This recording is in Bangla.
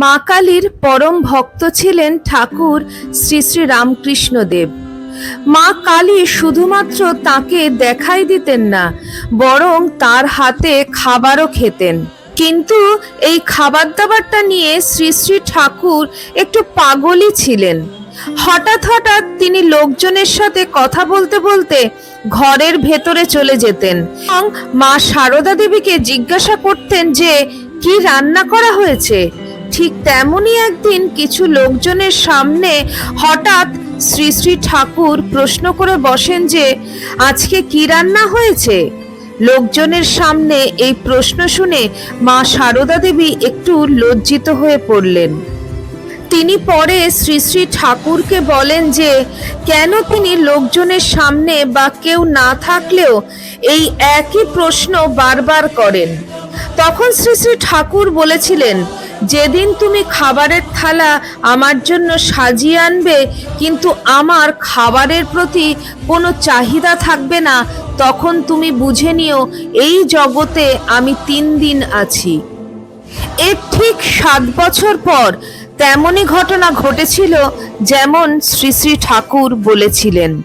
মা কালীর পরম ভক্ত ছিলেন ঠাকুর শ্রী শ্রী রামকৃষ্ণদেব মা কালী শুধুমাত্র তাকে দেখাই দিতেন না, বরং তার হাতে খাবারও খেতেন। কিন্তু এই খাবার দাবারটা নিয়ে শ্রী শ্রী ঠাকুর একটু পাগলই ছিলেন। হঠাৎ হঠাৎ তিনি লোকজনের সাথে কথা বলতে বলতে ঘরের ভেতরে চলে যেতেন এবং মা সারদা দেবীকে জিজ্ঞাসা করতেন যে, কি রান্না করা হয়েছে? ঠিক তেমনই একদিন কিছু লোকজনের সামনে হঠাৎ শ্রী শ্রী ঠাকুর প্রশ্ন করে বসেন যে, আজকে কি রান্না হয়েছে? লোকজনের সামনে এই প্রশ্ন শুনে মা সারদা দেবী একটু লজ্জিত হয়ে পড়লেন। তিনি পরে শ্রী শ্রী ঠাকুরকে বলেন যে, কেন তিনি লোকজনের সামনে বা কেউ না থাকলেও এই একই প্রশ্ন বারবার করেন? তখন শ্রী শ্রী ঠাকুর বলেছিলেন যেদিন তুমি খাবারের থালা আমার জন্য সাজিয়ে আনবে, কিন্তু আমার খাবারের প্রতি কোনো চাহিদা থাকবে না, তখন তুমি বুঝে নিও, এই জগতে আমি তিন দিন আছি। এর ঠিক সাত বছর পর তেমনই ঘটনা ঘটেছিল, যেমন শ্রী শ্রী ঠাকুর বলেছিলেন।